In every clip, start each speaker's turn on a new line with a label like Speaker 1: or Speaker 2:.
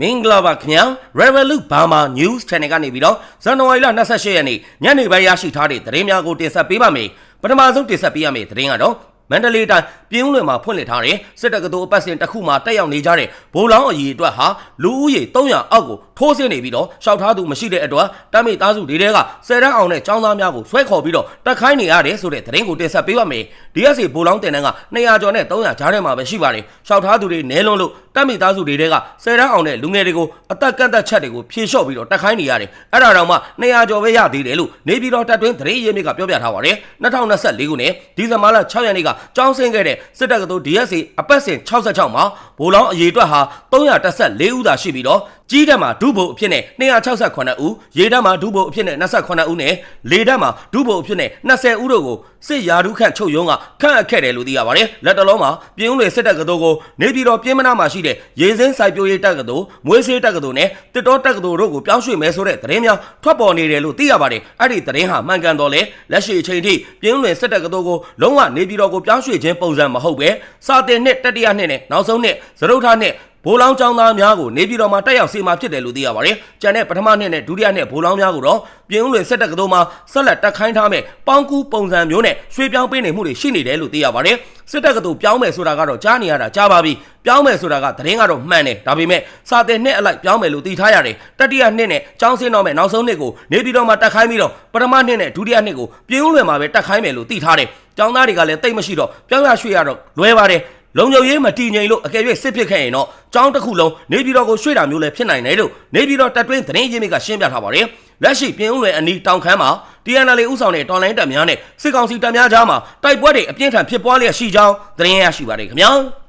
Speaker 1: မင်္ဂလာပါခင်ဗျာ Revolut Burma News Channel ကနေပြီးတော့ဇန်နဝါရီလ28ရက်နေ့ညနေပိုင်းရရှိထားတဲ့သတင်းများကိုတင်ဆက်ပေးပါမယ်ပထမဆုံးတင်ဆက်ပေးရမယ့်သတင်းကတော့ မန္တလေးတိုင်းပြင်းဦးလွင်မှာဖွင့်လှစ်ထားတဲ့စစ်တပ်ကတော်အပတ်စဉ်တစ်ခုမှာတက်ရောက်နေကြတဲ့ဘိုးလောင်းအကြီးအတွက်ဟာလူဦးရေ300အောက်ကိုထိုးဆင်းနေပြီးတော့ရှောက်ထားသူမရှိတဲ့အတွက်တမ်းမိသားစုတွေကဆယ်တန်းအောင်တဲ့ចောင်းသားများကိုဆွဲခေါ်ပြီးတော့တက်ခိုင်းနေရတယ်ဆိုတဲ့သတင်းကိုတင်ဆက်ပေးပါမယ် DSC ဘိုးလောင်းတင်တန်းက200ကျော်နဲ့300ကြားထဲမှာပဲရှိပါတယ်ရှောက်ထားသူတွေနဲလွန်းလို့တမ်းမိသားစုတွေကဆယ်တန်းအောင်တဲ့လူငယ်တွေကိုအသက်ကန့်သက်ချက်တွေကိုဖြေလျှော့ပြီးတော့တက်ခိုင်းနေရတယ်အဲ့ဒါတော့မှ200ကျော်ပဲရသေးတယ်လို့နေပြည်တော်တပ်တွင်းသတင်းရင်းမြစ်ကပြောပြထားပါတယ်2024ခုနှစ်ဒီဇင်ဘာလ6ရက်နေ့ကကျောင်းဆင်းခဲ့တဲ့စစ်တပ်ကတော် DSC အပတ်စဉ်66မှာဘိုးလောင်းအရေးအတွက်ဟာ314ဦးသာရှိပြီးတော့ ကြီးတက်မှာဒုဗိုလ်အဖြစ်နဲ့268ဦးရေတက်မှာဒုဗိုလ်အဖြစ်နဲ့28ဦးနဲ့လေတက်မှာဒုဗိုလ်အဖြစ်နဲ့20ဦးတို့ကိုစစ်ရာထူးခန့်ချုပ်ရုံးကခန့်အပ်ခဲ့တယ်လို့သိရပါတယ်လက်တလုံးမှာပြင်းဦးလေစစ်တပ်ကတော်ကိုနေပြည်တော်ပြင်းမနာမှာရှိတဲ့ရေစင်းစိုက်ပျိုးရေးတပ်ကတော်မွေးဆေးတပ်ကတော်နဲ့တစ်တော်တပ်ကတော်တို့ကိုပြောင်းရွှေ့မယ်ဆိုတဲ့သတင်းများထွက်ပေါ်နေတယ်လို့သိရပါတယ်အဲ့ဒီသတင်းဟာမှန်ကန်တော့လေလက်ရှိအချိန်ထိပြင်းဦးလေစစ်တပ်ကတော်ကိုလုံးဝနေပြည်တော်ကိုပြောင်းရွှေ့ခြင်းပုံစံမဟုတ်ပဲစာတင်နှစ်တတိယနှစ်နဲ့နောက်ဆုံးနှစ်သရုပ်ထနှစ် ဘိုးလောင်းကျောင်းသားများကိုနေပြည်တော်မှာတက်ရောက်စေမှာဖြစ်တယ်လို့သိရပါတယ်။ကြံတဲ့ပထမနှစ်နဲ့ဒုတိယနှစ်ဘိုးလောင်းများကိုတော့ပြည်ဦးလွင်ဆက်တက်ကတော်မှာဆက်လက်တက်ခိုင်းထားမဲ့ပေါင်းကူးပုံစံမျိုးနဲ့ရွှေပြောင်းပေးနေမှုတွေရှိနေတယ်လို့သိရပါတယ်။စစ်တက်ကတော်ပြောင်းမယ်ဆိုတာကတော့ကြားနေရတာကြားပါပြီ။ပြောင်းမယ်ဆိုတာကသတင်းကတော့မှန်တယ်။ဒါပေမဲ့စာတဲ့နှစ်အလိုက်ပြောင်းမယ်လို့သိထားရတယ်။တတိယနှစ်နဲ့ကျောင်းစင်းတော့မဲ့နောက်ဆုံးနှစ်ကိုနေပြည်တော်မှာတက်ခိုင်းပြီးတော့ပထမနှစ်နဲ့ဒုတိယနှစ်ကိုပြည်ဦးလွင်မှာပဲတက်ခိုင်းမယ်လို့သိထားတယ်။ကျောင်းသားတွေကလည်းတိတ်မရှိတော့ပြောင်းရရွှေ့ရတော့လွဲပါတယ်။ လုံခြုံရေးမတည်ငြိမ်လို့အကယ်၍စစ်ဖြစ်ခဲ့ရင်တော့ကျောင်းတစ်ခုလုံးနေပြည်တော်ကိုရွှေ့တာမျိုးလည်းဖြစ်နိုင်တယ်လို့နေပြည်တော်တပ်တွင်းသတင်းရင်းမြစ်ကရှင်းပြထားပါတယ်။လက်ရှိပြင်ဦးလွယ်အနီးတောင်ခမ်းမှာ TNL ဥဆောင်တဲ့တော်လိုင်းတပ်များနဲ့စစ်ကောင်စီတပ်များကြားမှာတိုက်ပွဲတွေအပြင်းထန်ဖြစ်ပွားလျက်ရှိကြောင်းသတင်းရရှိပါတယ်ခင်ဗျာ။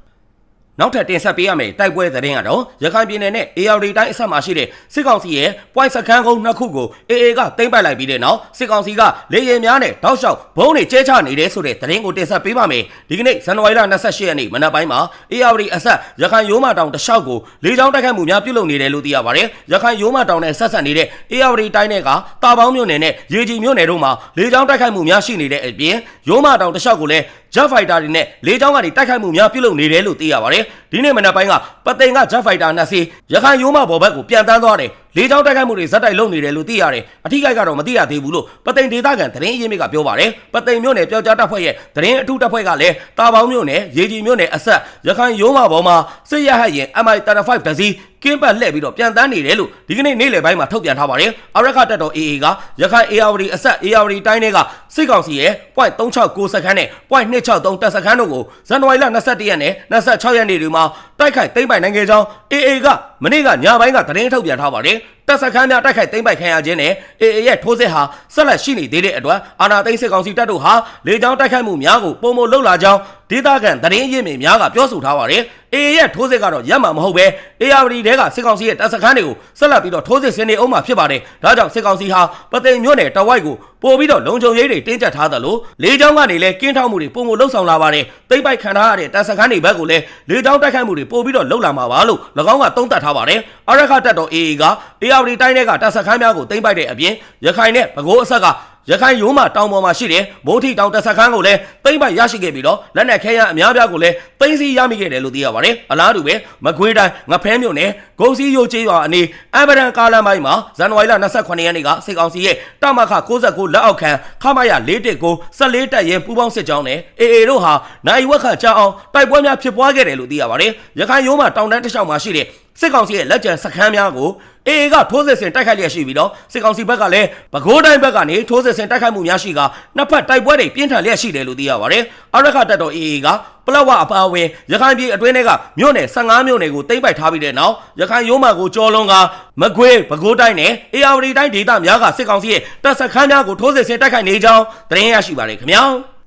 Speaker 1: နောက်ထပ်တင်ဆက်ပေးရမယ့်တိုက်ပွဲသတင်းကတော့ရခိုင်ပြည်နယ်နဲ့ AR တိုင်းအဆက်မှာရှိတဲ့စစ်ကောင်စီရဲ့ point စခန်းကုန်းနှစ်ခုကို AA ကသိမ်းပိုက်လိုက်ပြီးတဲ့နောက်စစ်ကောင်စီကလေရင်များနဲ့တောက်လျှောက်ဘုံတွေကျဲချနေတယ်ဆိုတဲ့သတင်းကိုတင်ဆက်ပေးပါမယ်ဒီကနေ့ဇန်နဝါရီလ28ရက်နေ့မနက်ပိုင်းမှာ AR အဆက်ရခိုင်ရိုးမတောင်တလျှောက်ကိုလေကြောင်းတိုက်ခိုက်မှုများပြုလုပ်နေတယ်လို့သိရပါတယ်ရခိုင်ရိုးမတောင်နဲ့ဆက်ဆက်နေတဲ့ AR တိုင်းတွေကတာပေါင်းမြို့နယ်နဲ့ရေကြီးမြို့နယ်တို့မှာလေကြောင်းတိုက်ခိုက်မှုများရှိနေတဲ့အပြင်ရိုးမတောင်တလျှောက်ကိုလည်း Jet Fighter တွေနဲ့လေကြောင်းကနေတိုက်ခိုက်မှုများပြုလုပ်နေတယ်လို့သိရပါတယ်။ ဒီနေ့မနက်ပိုင်းကပသိမ်က Jet Fighter နှစ်စီးရခိုင်ရိုးမဘော်ဘက်ကိုပြန်တန်းသွားတယ်။လေကြောင်းတိုက်ခိုက်မှုတွေဇက်တိုက်လုပ်နေတယ်လို့သိရတယ်။အထူးကိကတော့မသိရသေးဘူးလို့ပသိမ်ဒေသခံသတင်းရင်းမြစ်ကပြောပါတယ်။ပသိမ်မြို့နယ်ပျောက်ကြားတပ်ဖွဲ့ရဲ့သတင်းအထူးတပ်ဖွဲ့ကလည်းတာပေါင်းမြို့နယ်ရေကြီးမြို့နယ်အဆက်ရခိုင်ရိုးမဘော်မှာစစ်ရဟတ်ရင် MI35 တစီးကင်းပတ်လှည့်ပြီးတော့ပြန်တန်းနေတယ်လို့ဒီကနေ့နေ့လယ်ပိုင်းမှာထုတ်ပြန်ထားပါတယ်။အရခတက်တော် AA ကရခိုင် ARD အဆက် ARD တိုင်းတွေကစစ်ကောင်စီရဲ့ .369 စခန်းနဲ့ .263 တပ်စခန်းတို့ကိုဇန်နဝါရီလ22ရက်နဲ့26ရက်နေ့တွေမှာတိုက်ခိုက်သိမ်းပိုက်နိုင်ခဲ့ကြောင်း AA ကမနေ့ကညပိုင်းကသတင်းထုတ်ပြန်ထားပါတယ်။တပ်စခန်းများတိုက်ခိုက်သိမ်းပိုက်ခံရခြင်းနဲ့ AA ရဲ့ထိုးစစ်ဟာဆက်လက်ရှိနေသေးတဲ့အတွက်အာဏာသိမ်းစစ်ကောင်စီတပ်တို့ဟာလေကြောင်းတိုက်ခိုက်မှုများကိုပုံမလှုပ်လာကြောင်း ဒေသခံသတင်းရင်းမြစ်များကပြောဆိုထားပါတယ်။ AA ရဲ့ထိုးစစ်ကတော့ရပ်မှာမဟုတ်ပဲ ARD တဲကစစ်ကောင်စီရဲ့တပ်စခန်းတွေကိုဆက်လက်ပြီးတော့ထိုးစစ်ဆင်နေအောင်မှာဖြစ်ပါတယ်။ဒါကြောင့်စစ်ကောင်စီဟာပသိမ်မြို့နယ်တဝိုက်ကိုပို့ပြီးတော့လုံခြုံရေးတွေတင်းကျပ်ထားသလိုလေကြောင်းကနေလည်းကင်းထောက်မှုတွေပုံမလှုပ်ဆောင်လာပါတယ်။တိတ်ပိုက်ခံထားရတဲ့တပ်စခန်းတွေဘက်ကိုလည်းလေကြောင်းတိုက်ခိုက်မှုတွေပို့ပြီးတော့လှုပ်လာမှာပါလို့၎င်းကသုံးသပ်ထားပါတယ်။အရခတက်တော် AA က ARD တိုင်းတွေကတပ်စခန်းများကိုသိမ်းပိုက်တဲ့အပြင်ရခိုင်နဲ့ပဲခူးအဆက်က ရခိုင်ရိုးမတောင်ပေါ်မှာရှိတဲ့မိုးထီတောင်တပ်စခန်းကိုလည်းသိမ့်ပိုက်ရရှိခဲ့ပြီးတော့လက်နက်ခဲယမ်းအများပြားကိုလည်းသိမ်းဆည်းရမိခဲ့တယ်လို့သိရပါတယ်။အလားတူပဲမကွေးတိုင်းငဖဲမြို့နယ်ဂုံစီရိုကျေးရွာအနီးအမ်ဘရန်ကားလမ်းပိုင်းမှာဇန်နဝါရီလ28ရက်နေ့ကစစ်ကောင်စီရဲ့တမခ69လက်အောက်ခံခမရ419 14တပ်ရဲပူးပေါင်းစစ်ကြောင်းနဲ့ AA တို့ဟာနိုင်ဝက်ခကြောင်းအောင်တိုက်ပွဲများဖြစ်ပွားခဲ့တယ်လို့သိရပါတယ်။ရခိုင်ရိုးမတောင်တန်းတစ်လျှောက်မှာရှိတဲ့စစ်ကောင်စီရဲ့လက်ကျန်စခန်းများကို AA ကထိုးစစ်ဆင်တိုက်ခိုက်လျက်ရှိပြီးတော့စစ်ကောင်စီဘက်ကလည်းပဲခူးတိုင်းဘက်ကနေထိုးစစ်ဆင်တိုက်ခိုက်မှုများရှိကနှစ်ဖက်တိုက်ပွဲတွေပြင်းထန်လျက်ရှိတယ်လို့သိရပါတယ်။အရခတက်တော် AA ကပလောဝအပါအဝင်ရခိုင်ပြည်အတွင်းတွေကမြို့နယ်15မြို့နယ်ကိုတိမ့်ပိုက်ထားပြီးတဲ့နောက်ရခိုင်ရိုးမကိုကြော်လွန်ကမကွေးပဲခူးတိုင်းနဲ့ AR တိုင်းဒေသများကစစ်ကောင်စီရဲ့တပ်စခန်းများကိုထိုးစစ်ဆင်တိုက်ခိုက်နေကြောင်းသတင်းရရှိပါတယ်ခင်ဗျာ။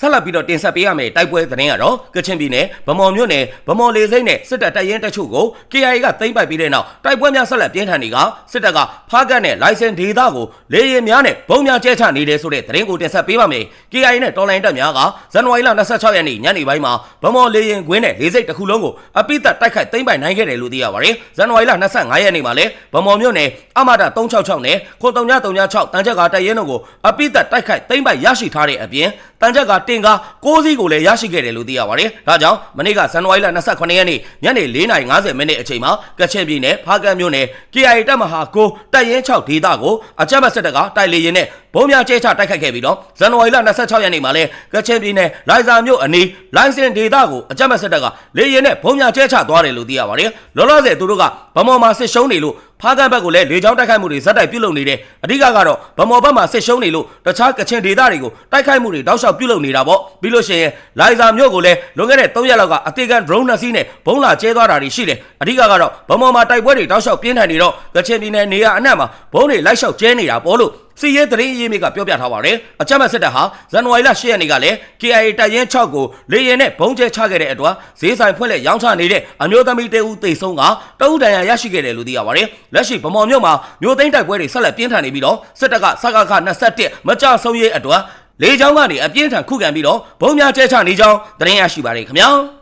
Speaker 1: ဆက်လက်ပြီးတော့တင်ဆက်ပေးရမယ့်တိုက်ပွဲသတင်းကတော့ကချင်ပြည်နယ်ဗမော်မြို့နယ်ဗမော်လေစိမ့်နဲ့စစ်တပ်တပ်ရင်းတပ်ချုပ်ကို KIA ကသိမ်းပိုက်ပြီးတဲ့နောက်တိုက်ပွဲများဆက်လက်ပြင်းထန်နေကစစ်တပ်ကဖားကတ်နဲ့လိုင်စင်ဒေသကိုလေရင်များနဲ့ဘုံများကျဲချနေတယ်ဆိုတဲ့သတင်းကိုတင်ဆက်ပေးပါမယ်။ KIA နဲ့တော်လိုင်းတပ်များကဇန်နဝါရီလ26ရက်နေ့ညနေပိုင်းမှာဗမော်လေရင်ကွင်းနဲ့လေစိတ်တစ်ခုလုံးကိုအပိသက်တိုက်ခိုက်သိမ်းပိုက်နိုင်ခဲ့တယ်လို့သိရပါတယ်။ဇန်နဝါရီလ25ရက်နေ့မှာလည်းဗမော်မြို့နယ်အမတာ366နဲ့ခွန်3936တန်ချက်ကတပ်ရင်းတို့ကိုအပိသက်တိုက်ခိုက်သိမ်းပိုက်ရရှိထားတဲ့အပြင်တန်ချက်ကတင်ကား6စီးကိုလည်းရရှိခဲ့တယ်လို့သိရပါတယ်။ဒါကြောင့်မနေ့ကဇန်နဝါရီလ28ရက်နေ့ညနေ4:50မိနစ်အချိန်မှာကချင်ပြည်နယ်ဖားကန့်မြို့နယ် KIA တပ်မဟာ9တပ်ရင်း6ဒေသကိုအကြမ်းဖက်စစ်တပ်ကတိုက်လေရင်နဲ့ဘုံများကျဲချတိုက်ခိုက်ခဲ့ပြီးတော့ဇန်နဝါရီလ26ရက်နေ့မှာလည်းကချင်ပြည်နယ်လိုင်ဇာမြို့အနီးလိုင်စင်ဒေသကိုအကြမ်းဖက်စစ်တပ်ကလေရင်နဲ့ဘုံများကျဲချသွားတယ်လို့သိရပါတယ်။လောလောဆယ်သူတို့ကဗမော်မှာစစ်ရှုံးနေလို့ ဖားကန့်ဘက်ကိုလည်းလေကြောင်းတိုက်ခိုက်မှုတွေဇက်တိုက်ပြုလုပ်နေတယ်။အဓိကကတော့ဗမော်ဘက်မှာစစ်ရှုံးနေလို့တခြားကချင်ဒေသတွေကိုတိုက်ခိုက်မှုတွေတောက်လျှောက်ပြုလုပ်နေတာပေါ့။ပြီးလို့ရှိရင်လိုင်ဇာမြို့ကိုလည်းလွန်ခဲ့တဲ့3ရက်လောက်ကအတေကန် drone နှစ်စီးနဲ့ဘုံလာကျဲသွားတာတွေရှိတယ်။အဓိကကတော့ဗမော်မှာတိုက်ပွဲတွေတောက်လျှောက်ပြင်းထန်နေတော့ကချင်ပြည်နယ်နေရာအနှံ့မှာဘုံတွေလိုက်လျှောက်ကျဲနေတာပေါ့လို့ စီရဲသတင်းရေးမိကပြောပြထားပါတယ်။အကြမ်းဖက်စစ်တပ်ဟာဇန်နဝါရီလ10ရက်နေ့ကလည်း KIA တပ်ရင်း6ကိုလေရင်နဲ့ဘုံကျဲချခဲ့တဲ့အတွက်ဈေးဆိုင်ဖွင့်လက်ရောင်းချနေတဲ့အမျိုးသမီးတဦးတိတ်ဆုံးကတအုပ်တန်ရာရရှိခဲ့တယ်လို့သိရပါတယ်။လက်ရှိဗမော်မြို့မှာမြို့သိမ်းတိုက်ပွဲတွေဆက်လက်ပြင်းထန်နေပြီးတော့စစ်တပ်ကစကခ21မကြဆုံးရေးအတွက်လေကြောင်းကနေအပြင်းထန်ခုခံပြီးတော့ဘုံများကျဲချနေကြောင်းသတင်းရရှိပါတယ်ခင်ဗျာ။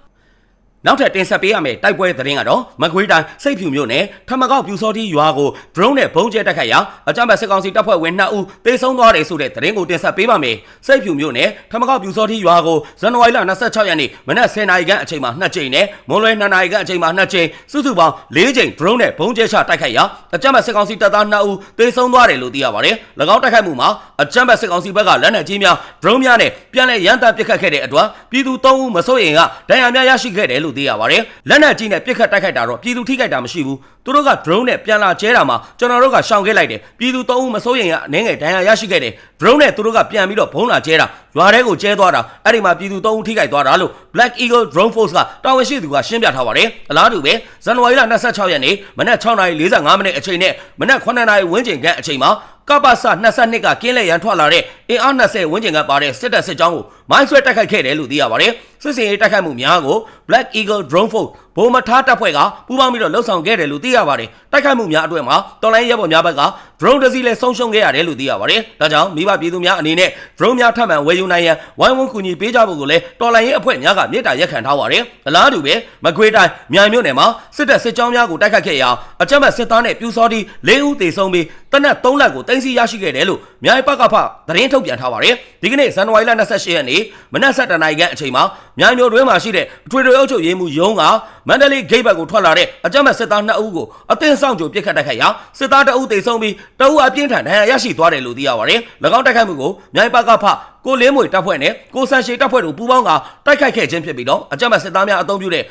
Speaker 1: နောက်ထပ်တင်ဆက်ပေးရမယ့်တိုက်ပွဲသတင်းကတော့မကွေးတိုင်းစိတ်ဖြူမြို့နယ်ထမကောက်ပြူစောတိရွာကို drone နဲ့ဘုံကျဲတိုက်ခိုက်ရာအကြမ်းဖက်စစ်ကောင်စီတပ်ဖွဲ့ဝင်2ဦးသေဆုံးသွားတယ်ဆိုတဲ့သတင်းကိုတင်ဆက်ပေးပါမယ်။စိတ်ဖြူမြို့နယ်ထမကောက်ပြူစောတိရွာကိုဇန်နဝါရီလ26ရက်နေ့မနက်10:00နာရီခန့်အချိန်မှာ2ကြိမ်နဲ့မွန်လွယ်2နာရီခန့်အချိန်မှာ2ကြိမ်စုစုပေါင်း4ကြိမ် drone နဲ့ဘုံကျဲချတိုက်ခိုက်ရာအကြမ်းဖက်စစ်ကောင်စီတပ်သား2ဦးသေဆုံးသွားတယ်လို့သိရပါတယ်။၎င်းတိုက်ခိုက်မှုမှာအကြမ်းဖက်စစ်ကောင်စီဘက်ကလက်နက်ကြီးများ drone များနဲ့ပြန်လည်ရန်တပ်ပစ်ခတ်ခဲ့တဲ့အတွက်ပြည်သူ3ဦးမစိုးရိမ်ကဒဏ်ရာများရရှိခဲ့တယ်လို့သိရပါတယ်။လက်နက်ကြီးနဲ့ပစ်ခတ်တိုက်ခိုက်တာတော့ပြည်သူထိခိုက်တာမရှိဘူး။သူတို့က drone နဲ့ပြန်လာကျဲတာမှာကျွန်တော်တို့ကရှောင်ခဲ့လိုက်တယ်။ပြည်သူ3ဦးမစိုးရိမ်ကအနှဲငယ်ဒဏ်ရာရရှိခဲ့တယ်။ drone နဲ့သူတို့ကပြန်ပြီးတော့ဘုံလာကျဲတာ ရွာထဲကိုကျဲသွားတာအဲ့ဒီမှာပြည်သူ3ဦးထိခိုက်သွားတာလို့ Black Eagle Drone Force ကတာဝန်ရှိသူကရှင်းပြထားပါတယ်။အလားတူပဲဇန်နဝါရီလ26ရက်နေ့မနက်6:45မိနစ်အချိန်နဲ့မနက်9:00ဝန်းကျင်ခန့်အချိန်မှာကပ္ပစ22ကကင်းလက်ရန်ထွက်လာတဲ့အင်အား20ဝန်းကျင်ကပါတဲ့စစ်တပ်စစ်ကြောင်းကိုမိုင်းဆွဲတိုက်ခိုက်ခဲ့တယ်လို့သိရပါတယ်။စစ်စင်ရေးတိုက်ခိုက်မှုများကို Black Eagle Drone Force ဘုံမထားတပ်ဖွဲ့ကပူးပေါင်းပြီးတော့လှုပ်ဆောင်ခဲ့တယ်လို့သိရပါတယ်။တိုက်ခိုက်မှုများအတွက်မှာတော်လိုင်းရဲဘော်များဘက်က drone တစ်စီးလည်းဆုံးရှုံးခဲ့ရတယ်လို့သိရပါတယ်။ဒါကြောင့်မိဘပြည်သူများအနေနဲ့ drone များထပ်မံဝယ်ယူနိုင်ရန်ဝိုင်းဝန်းကူညီပေးကြဖို့ကိုလည်းတော်လိုင်းရဲအဖွဲ့များကမြေတားရက်ခံထားပါတယ်။အလားတူပဲမကွေးတိုင်းမြိုင်မြို့နယ်မှာစစ်တပ်စစ်ကြောင်းများကိုတိုက်ခတ်ခဲ့ရာအကြမ်းဖက်စစ်သားနဲ့ပြူစောတိ၄ဦးသေဆုံးပြီးတနက်၃လက်ကိုတင်စီရရှိခဲ့တယ်လို့မြိုင်ပကဖသတင်းထုတ်ပြန်ထားပါတယ်။ဒီကနေ့ဇန်နဝါရီလ28ရက်နေ့မနက်7:00နာရီခန့်အချိန်မှာမြိုင်မြို့တွင်းမှာရှိတဲ့အထွေထွေအုပ်ချုပ်ရေးမှူးရုံးကမန္တလေးဂိတ်ဘက်ကိုထွက်လာတဲ့အကြမ်းဖက်စစ်သား2ဦးကိုအသင်းဆောင်ကြိုပစ်ခတ်တိုက်ခိုက်ရာစစ်သား2ဦးသေဆုံးပြီးတအုပ်အပြင်းထန်ဒဏ်ရာရရှိသွားတယ်လို့သိရပါတယ်။၎င်းတိုက်ခိုက်မှုကိုမြိုင်ပကဖကိုလင်းမွေတပ်ဖွဲ့နဲ့ကိုဆန်ရှေတပ်ဖွဲ့တို့ပူးပေါင်းကတိုက်ခိုက်ခဲ့ခြင်းဖြစ်ပြီးတော့အကြမ်းဖက်စစ်သားများအုံပြုတဲ့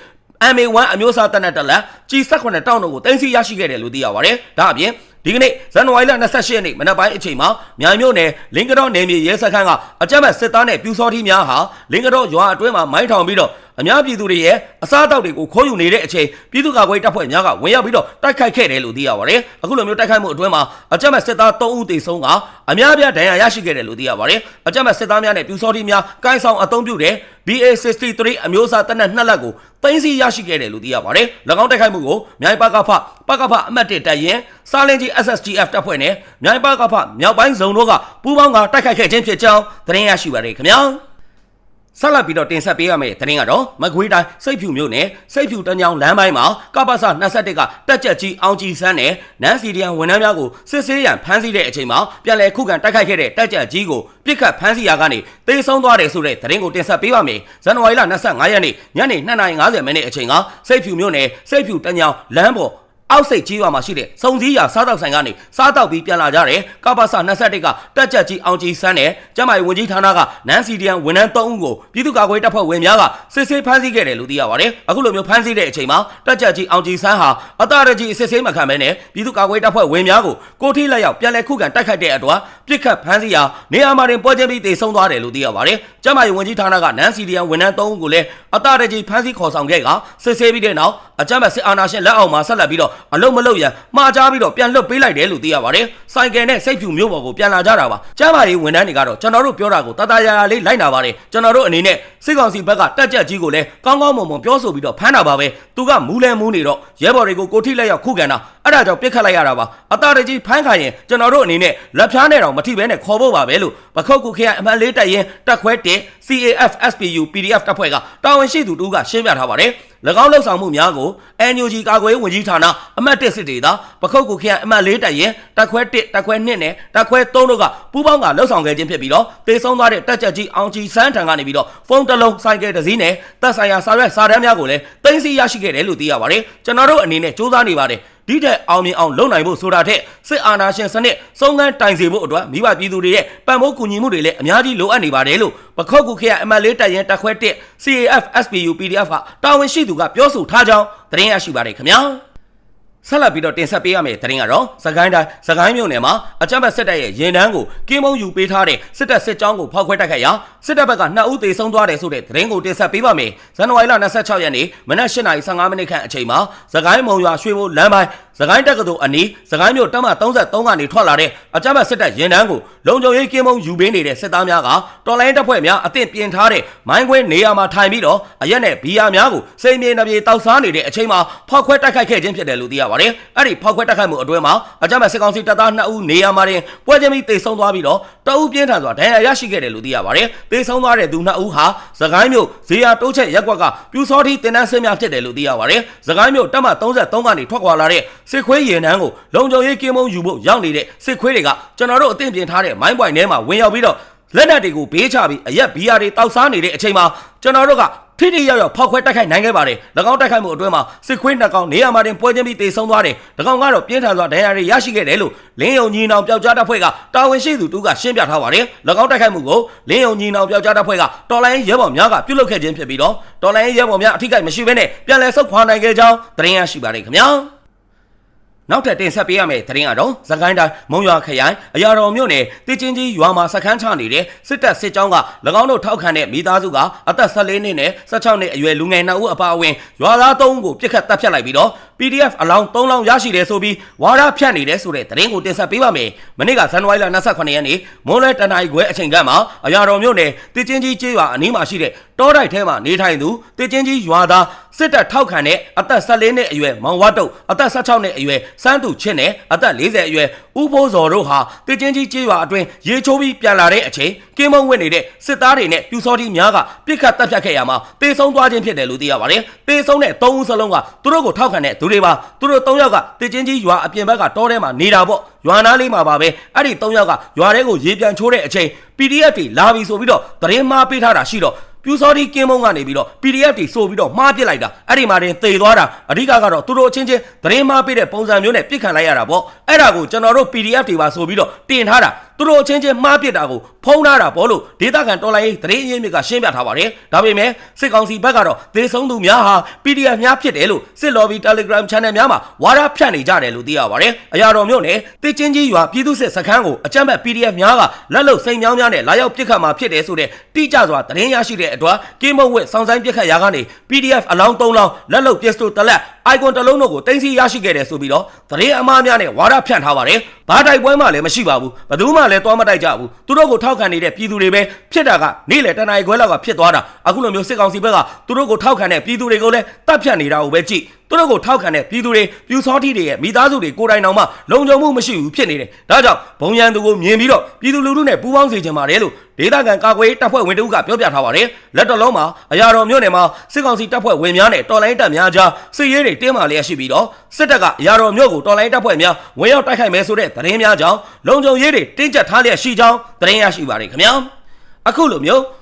Speaker 1: MA1 အမျိုးအစားတပ်နဲ့တက်လက် G18 တောင်းတို့ကိုတင်စီရရှိခဲ့တယ်လို့သိရပါတယ်။ဒါအပြင်ဒီကနေ့ဇန်နဝါရီလ28ရက်နေ့မနက်ပိုင်းအချိန်မှာမြိုင်မြို့နယ်လင်ကတော့နယ်မြေရဲစခန်းကအကြမ်းဖက်စစ်သားနဲ့ပြူစောတိများဟာလင်ကတော့ရွာအတွင်းမှာမိုင်းထောင်ပြီးတော့အများပြည်သူတွေရဲ့အစားအသောက်တွေကိုခိုးယူနေတဲ့အချိန်ပြည်သူ့ကာကွယ်တပ်ဖွဲ့များကဝင်ရောက်ပြီးတော့တိုက်ခိုက်ခဲ့တယ်လို့သိရပါတယ်။အခုလိုမျိုးတိုက်ခိုက်မှုအတွင်းမှာအကြမ်းဖက်စစ်သား3ဦးသေဆုံးကအများပြားဒဏ်ရာရရှိခဲ့တယ်လို့သိရပါတယ်။အကြမ်းဖက်စစ်သားများနဲ့ပြူစောတိများကိုင်းဆောင်အုံပြုတဲ့ BA63 အမျိုးအစားတပ်နက်နှစ်လက်ကိုသိမ်းဆည်းရရှိခဲ့တယ်လို့သိရပါတယ်။၎င်းတိုက်ခိုက်မှုကိုမြိုင်ပကဖပကဖအမှတ်1တပ်ရင် စာလင်ကြီး SSGF တပ်ဖွဲ့နဲ့မြိုင်ပကဖမြောက်ပိုင်းဇုံတို့ကပူးပေါင်းကတိုက်ခိုက်ခဲ့ခြင်းဖြစ်ကြောင်းသတင်းရရှိပါရခင်ဗျာ။ဆက်လက်ပြီးတော့တင်ဆက်ပေးရမယ့်သတင်းကတော့မကွေးတိုင်းစိတ်ဖြူမြို့နယ်စိတ်ဖြူတညောင်လမ်းပိုင်းမှာကပ္ပစ21ကတက်ကြက်ကြီးအောင်ကြီးစန်းနဲ့နန်းစီဒီယန်ဝန်ထမ်းများကိုစစ်ဆေးရန်ဖမ်းဆီးတဲ့အချိန်မှာပြန်လည်ခုခံတိုက်ခိုက်ခဲ့တဲ့တက်ကြက်ကြီးကိုပြစ်ခတ်ဖမ်းဆီးရာကနေတေဆုံးသွားတယ်ဆိုတဲ့သတင်းကိုတင်ဆက်ပေးပါမယ်။ဇန်နဝါရီလ25ရက်နေ့ညနေ2:50မိနစ်အချိန်ကစိတ်ဖြူမြို့နယ်စိတ်ဖြူတညောင်လမ်းပေါ် အောက်စိတ်ကြီးရွာမှာရှိတဲ့စုံစည်းရာစားတောက်ဆိုင်ကနေစားတောက်ပြီးပြန်လာကြတယ်ကပ္ပစ21ကတက်ကြက်ကြီးအောင်ကြီးစန်းနဲ့ကျမကြီးဝန်ကြီးဌာနကနန်းစီဒီယန်ဝန်ထမ်း3ဦးကိုပြည်သူ့ကာကွယ်တပ်ဖွဲ့ဝင်များကစစ်ဆေးဖမ်းဆီးခဲ့တယ်လို့သိရပါတယ်အခုလိုမျိုးဖမ်းဆီးတဲ့အချိန်မှာတက်ကြက်ကြီးအောင်ကြီးစန်းဟာအတရကြီးစစ်ဆေးမခံဘဲနဲ့ပြည်သူ့ကာကွယ်တပ်ဖွဲ့ဝင်များကိုကိုထိလက်ရောက်ပြန်လည်ခုခံတိုက်ခိုက်တဲ့အတွက်ပြစ်ခတ်ဖမ်းဆီးရာနေရာမှာတင်ပွဲချင်းပြီးတေဆုံးသွားတယ်လို့သိရပါတယ်ကျမကြီးဝန်ကြီးဌာနကနန်းစီဒီယန်ဝန်ထမ်း3ဦးကိုလည်းအတရကြီးဖမ်းဆီးခေါ်ဆောင်ခဲ့ကစစ်ဆေးပြီးတဲ့နောက်အကြမ်းဖက်စစ်အာဏာရှင်လက်အောက်မှာဆက်လက်ပြီးတော့အလုံးမလုံးရန်မှားကြားပြီးတော့ပြန်လွတ်ပေးလိုက်တယ်လို့သိရပါတယ်။စိုက်ကယ်နဲ့စိတ်ဖြူမျိုးပေါ်ကိုပြန်လာကြတာပါ။ကျမ်းမာရေးဝန်ထမ်းတွေကတော့ကျွန်တော်တို့ပြောတာကိုတတရာရာလေးလိုက်နာပါတယ်။ကျွန်တော်တို့အနေနဲ့စစ်ကောင်စီဘက်ကတက်ကြက်ကြီးကိုလည်းကောင်းကောင်းမွန်မွန်ပြောဆိုပြီးတော့ဖမ်းတာပါပဲ။သူကမူးလဲမူးနေတော့ရဲဘော်တွေကိုကိုထိလက်ရောက်ခုခံတာ အဲ့ဒါကြောင့်ပြစ်ခတ်လိုက်ရတာပါအတားတကြီးဖမ်းခါရင်ကျွန်တော်တို့အနေနဲ့လက်ဖြားနဲ့တော့မထိဘဲနဲ့ခေါ်ဖို့ပါပဲလို့ပခုတ်ကူခရိုင်အမှတ်လေးတက်ရင်တက်ခွဲတင် CAF SPU PDF တပ်ဖွဲ့ကတာဝန်ရှိသူတူကရှင်းပြထားပါတယ်၎င်းလှုပ်ဆောင်မှုများကို NUG ကာကွယ်ရေးဝန်ကြီးဌာနအမှတ်1စစ်ဒေသပခုတ်ကူခရိုင်အမှတ်၄တပ်ရင်တက်ခွဲ1တက်ခွဲ2နဲ့တက်ခွဲ3တို့ကပူးပေါင်းကလှုပ်ဆောင်ခဲ့ခြင်းဖြစ်ပြီးတော့တေဆုံးသွားတဲ့တက်ချက်ကြီးအောင်ကြီးစန်းထံကနေပြီးတော့ဖုန်းတစ်လုံးဆိုင်ကယ်တစ်စီးနဲ့တပ်ဆိုင်ရာစာရွက်စာတမ်းများကိုလည်းတင်စီရရှိခဲ့တယ်လို့သိရပါတယ်ကျွန်တော်တို့အနေနဲ့စူးစမ်းနေပါတယ် ဒီတဲ့အောင်မြင်အောင်လုပ်နိုင်ဖို့ဆိုတာထက်စစ်အာဏာရှင်စနစ်စုံစမ်းတိုင်စေဖို့အတွက်မိဘပြည်သူတွေရဲ့ပံ့ပိုးကူညီမှုတွေလည်းအများကြီးလိုအပ်နေပါတယ်လို့ပခောက်ကူခရအမတ်လေးတပ်ရင်တက်ခွဲ1 CAF SPU PDF ကတာဝန်ရှိသူကပြောဆိုထားကြောင်းသတင်းရရှိပါတယ်ခင်ဗျာ ဆက်လက်ပြီးတော့တင်ဆက်ပေးရမယ့်သတင်းကတော့စကိုင်းတိုင်းစကိုင်းမြို့နယ်မှာအကြမ်းဖက်စစ်တပ်ရဲ့ရင်တန်းကိုကင်းမုံယူပေးထားတဲ့စစ်တပ်စစ်ကြောင်းကိုဖောက်ခွဲတိုက်ခိုက်ရာစစ်တပ်ဘက်က2ဦးသေဆုံးသွားတယ်ဆိုတဲ့သတင်းကိုတင်ဆက်ပေးပါမယ်။ဇန်နဝါရီလ26ရက်နေ့မနက်8:15မိနစ်ခန့်အချိန်မှာစကိုင်းမုံရွာရွှေဘိုလမ်းပိုင်း စကိုင်းတက္ကသိုလ်အနီးစကိုင်းမြို့တပ်မ33ကနေထွက်လာတဲ့အကြမ်းဖက်စစ်တပ်ရင်တန်းကိုလုံခြုံရေးကင်းမုံယူပေးနေတဲ့စစ်သားများကတော်လိုင်းတပ်ဖွဲ့များအသင့်ပြင်ထားတဲ့မိုင်းခွဲနေရာမှာထိုင်ပြီးတော့အရက်နဲ့ဘီယာများကိုစိတ်မြေနှပြေတောက်စားနေတဲ့အချိန်မှာဖောက်ခွဲတိုက်ခိုက်ခဲ့ခြင်းဖြစ်တယ်လို့သိရပါတယ်။အဲ့ဒီဖောက်ခွဲတိုက်ခိုက်မှုအတွင်းမှာအကြမ်းဖက်စစ်ကောင်စီတပ်သား2ဦးနေရာမှာတင်ပွဲချင်းပြီးတေဆုံးသွားပြီးတော့တအုပ်ပြင်းထန်စွာဒဏ်ရာရရှိခဲ့တယ်လို့သိရပါတယ်။တေဆုံးသွားတဲ့သူ2ဦးဟာစကိုင်းမြို့ဇေယျတိုးချက်ရက်ကွက်ကပြူစောတိတင်နန်းဆင်းများဖြစ်တယ်လို့သိရပါတယ်။စကိုင်းမြို့တပ်မ33ကနေထွက်ခွာလာတဲ့စစ်ခွေးရင်နှန်းကိုလုံခြုံရေးကင်းမုံယူဖို့ရောက်နေတဲ့စစ်ခွေးတွေကကျွန်တော်တို့အသင့်ပြင်ထားတဲ့မိုင်းပွိုင်ထဲမှာဝင်ရောက်ပြီးတော့လက်နက်တွေကိုဘေးချပြီးအရက်ဘီယာတွေတောက်စားနေတဲ့အချိန်မှာကျွန်တော်တို့ကထိထိရောက်ရောက်ဖောက်ခွဲတိုက်ခိုက်နိုင်ခဲ့ပါတယ်။၎င်းတိုက်ခိုက်မှုအတွင်းမှာစစ်ခွေးနှစ်ကောင်နေရာမှာတင်ပွဲချင်းပြီးတေဆုံးသွားတယ်။၎င်းကတော့ပြင်းထန်စွာဒဏ်ရာတွေရရှိခဲ့တယ်လို့လင်းယုံညီနောင်ပျောက်ကြားတပ်ဖွဲ့ကတာဝန်ရှိသူတူကရှင်းပြထားပါတယ်။၎င်းတိုက်ခိုက်မှုကိုလင်းယုံညီနောင်ပျောက်ကြားတပ်ဖွဲ့ကတော်လိုင်းရဲဘော်များကပြုလုပ်ခဲ့ခြင်းဖြစ်ပြီးတော့တော်လိုင်းရဲဘော်များအထိကိမရှိဘဲနဲ့ပြန်လည်ဆုတ်ခွာနိုင်ခဲ့ကြောင်းသတင်းရရှိပါတယ်ခင်ဗျာ။ နောက်ထပ်တင်ဆက်ပေးရမယ့်သတင်းကတော့သခိုင်းတိုင်းမုံရွာခရိုင်အရာတော်မြို့နယ်တည်ချင်းကြီးရွာမှာစခန်းချနေတဲ့စစ်တပ်စစ်ကြောင်းက၎င်းတို့ထောက်ခံတဲ့မိသားစုကအသက်14နှစ်နဲ့16နှစ်အရွယ်လူငယ်2ဦးအပါအဝင်ရွာသား3ဦးကိုပြစ်ခတ်တပ်ဖြတ်လိုက်ပြီးတော့ PDF အလောင်း3လောင်းရရှိတယ်ဆိုပြီးဝါရဖြတ်နေတယ်ဆိုတဲ့သတင်းကိုတင်ဆက်ပေးပါမယ်။မနေ့ကဇန်နဝါရီလ28ရက်နေ့မွန်းလွဲတနအီခွဲအချိန်ကမှအရာတော်မြို့နယ်တည်ချင်းကြီးကျေးရွာအနီးမှာရှိတဲ့တောတိုက်ထဲမှာနေထိုင်သူတည်ချင်းကြီးရွာသားစစ်တပ်ထောက်ခံတဲ့အသက်14နှစ်အရွယ်မောင်ဝတ်တုတ်အသက်16နှစ်အရွယ်စန်းတူချင်းနဲ့အသက်40အရွယ် ဦးဖိုးစော်တို့ဟာတည်ချင်းကြီးကျေးရွာအတွင်းရေချိုးပြီးပြန်လာတဲ့အချိန်ကင်းမုံဝင်နေတဲ့စစ်သားတွေနဲ့ပြူစောတိများကပြစ်ခတ်တပ်ဖြတ်ခဲ့ရမှာတေဆုံးသွားခြင်းဖြစ်တယ်လို့သိရပါတယ်။တေဆုံးတဲ့၃ဦးစလုံးကသူတို့ကိုထောက်ခံတဲ့သူတွေပါသူတို့၃ယောက်ကတည်ချင်းကြီးရွာအပြင်ဘက်ကတောထဲမှာနေတာပေါ့ရွာနားလေးမှာပါပဲအဲ့ဒီ၃ယောက်ကရွာထဲကိုရေပြန်ချိုးတဲ့အချိန် PDF တွေလာပြီဆိုပြီးတော့သတင်းမှားပေးထားတာရှိတော့ ပြူစောဒီကင်းမုံကနေပြီးတော့ PDF တွေဆိုပြီးတော့မှားပစ်လိုက်တာအဲ့ဒီမှာတင်သေသွားတာအဓိကကတော့သူတို့အချင်းချင်းသတင်းမှားပေးတဲ့ပုံစံမျိုးနဲ့ပြစ်ခံလိုက်ရတာပေါ့အဲ့ဒါကိုကျွန်တော်တို့ PDF တွေပါဆိုပြီးတော့တင်ထားတာ သူတို့အချင်းချင်းမှားပစ်တာကိုဖုံးထားတာပေါ့လို့ဒေတာကန်တော်လိုင်းရေးသတင်းရင်းမြစ်ကရှင်းပြထားပါတယ်ဒါပေမဲ့စစ်ကောင်စီဘက်ကတော့သေဆုံးသူများဟာ PDF များဖြစ်တယ်လို့စစ် lobby Telegram channel များမှာဝါဒဖြန့်နေကြတယ်လို့သိရပါတယ်အရာတော်မျိုးနဲ့တေချင်းကြီးရွာပြည်သူစစ်စခန်းကိုအကြမ်းဖက် PDF များကလက်လုံစိန်မြောင်းများနဲ့လာရောက်ပစ်ခတ်မှာဖြစ်တယ်ဆိုတဲ့တိကျစွာသတင်းရရှိတဲ့အတွက်ကင်းမုံဝက်စောင်းဆိုင်ပစ်ခတ်ရာကနေ PDF အလောင်း၃လောင်းလက်လုံပစ္စတိုတလက် icon တစ်လုံးတို့ကိုတင်စီရရှိခဲ့တယ်ဆိုပြီးတော့သတင်းအမှားများနဲ့ဝါဒဖြန့်ထားပါတယ်ဘာတိုက်ပွဲမှလည်းမရှိပါဘူးဘယ်သူမှလည်းတွားမတိုက်ကြဘူးသူတို့ကိုထောက်ခံနေတဲ့ပြည်သူတွေပဲဖြစ်တာကနေ့လေတနင်္ဂနွေခွဲလောက်ကဖြစ်သွားတာအခုလိုမျိုးစစ်ကောင်စီဘက်ကသူတို့ကိုထောက်ခံတဲ့ပြည်သူတွေကိုလည်းတပ်ဖြတ်နေတာကိုပဲကြည့် သူတို့ကိုထောက်ခံတဲ့ပြည်သူတွေပြူစောတိတွေရဲ့မိသားစုတွေကိုယ်တိုင်တော်မှလုံခြုံမှုမရှိဘူးဖြစ်နေတယ်ဒါကြောင့်ဘုံရန်သူကိုမြင်ပြီးတော့ပြည်သူလူထုနဲ့ပူးပေါင်းစေချင်ပါတယ်လို့ဒေသခံကာကွယ်တပ်ဖွဲ့ဝင်တို့ကပြောပြထားပါတယ်လက်တော်လုံးမှာအရာတော်မြို့နယ်မှာစစ်ကောင်စီတပ်ဖွဲ့ဝင်များနဲ့တော်လိုင်းတပ်များကြားစစ်ရေးတွေတင်းမာလျက်ရှိပြီးတော့စစ်တပ်ကအရာတော်မြို့ကိုတော်လိုင်းတပ်ဖွဲ့များဝင်ရောက်တိုက်ခိုက်မယ်ဆိုတဲ့သတင်းများကြောင့်လုံခြုံရေးတွေတင်းကျပ်ထားလျက်ရှိကြောင်းသတင်းရရှိပါတယ်ခင်ဗျာအခုလိုမျိုး